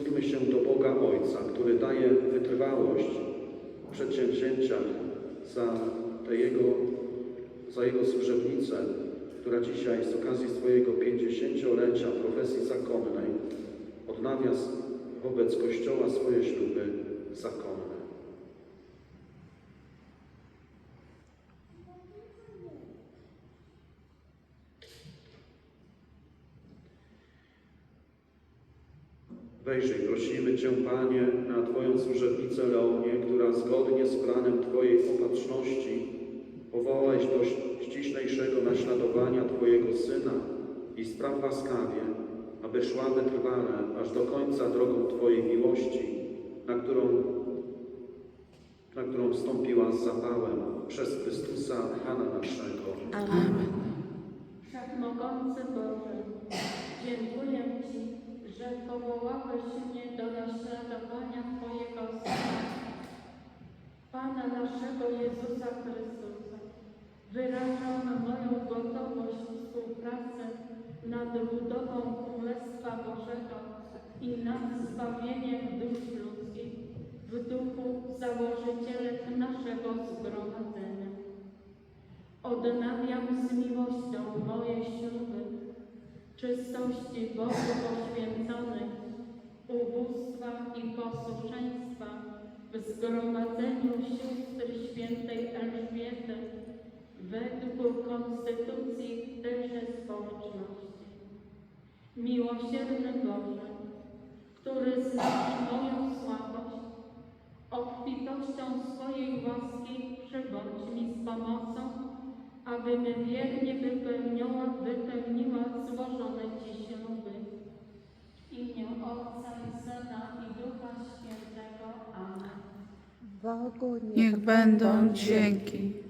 Módlmy się do Boga Ojca, który daje wytrwałość w przedsięwzięciach za, te jego, za Jego służebnicę, która dzisiaj z okazji swojego 50-lecia profesji zakonnej odnawia wobec Kościoła swoje śluby zakonne. Wejrzyj, prosimy Cię, Panie, na Twoją służebnicę Leonię, która zgodnie z planem Twojej opatrzności powołałeś do ściślejszego naśladowania Twojego Syna i spraw łaskawie, aby szła wytrwale aż do końca drogą Twojej miłości, na którą, na którą wstąpiła z zapałem przez Chrystusa Pana naszego. Amen. Wszechmogący Boże, dziękuję Ci, że powołałeś mnie do naśladowania Twojego Syna, Pana naszego Jezusa Chrystusa. Wyrażam moją gotowość współpracy nad budową Królestwa Bożego i nad zbawieniem dusz ludzkich w duchu założycielek naszego zgromadzenia. Odnawiam z miłością moje śluby, czystości Bogu poświęconych, ubóstwa i posłuszeństwa w zgromadzeniu sióstr świętej Elżbiety według konstytucji tejże społeczności. Miłosierny Boże, który znasz moją słabość, obfitością swojej łaski przybądź mi z pomocą, abym wiernie wypełniła, wypełniła złożone Ci śluby. W imię Ojca i Syna i Ducha Świętego. Amen. Bogu Niech będą dzięki.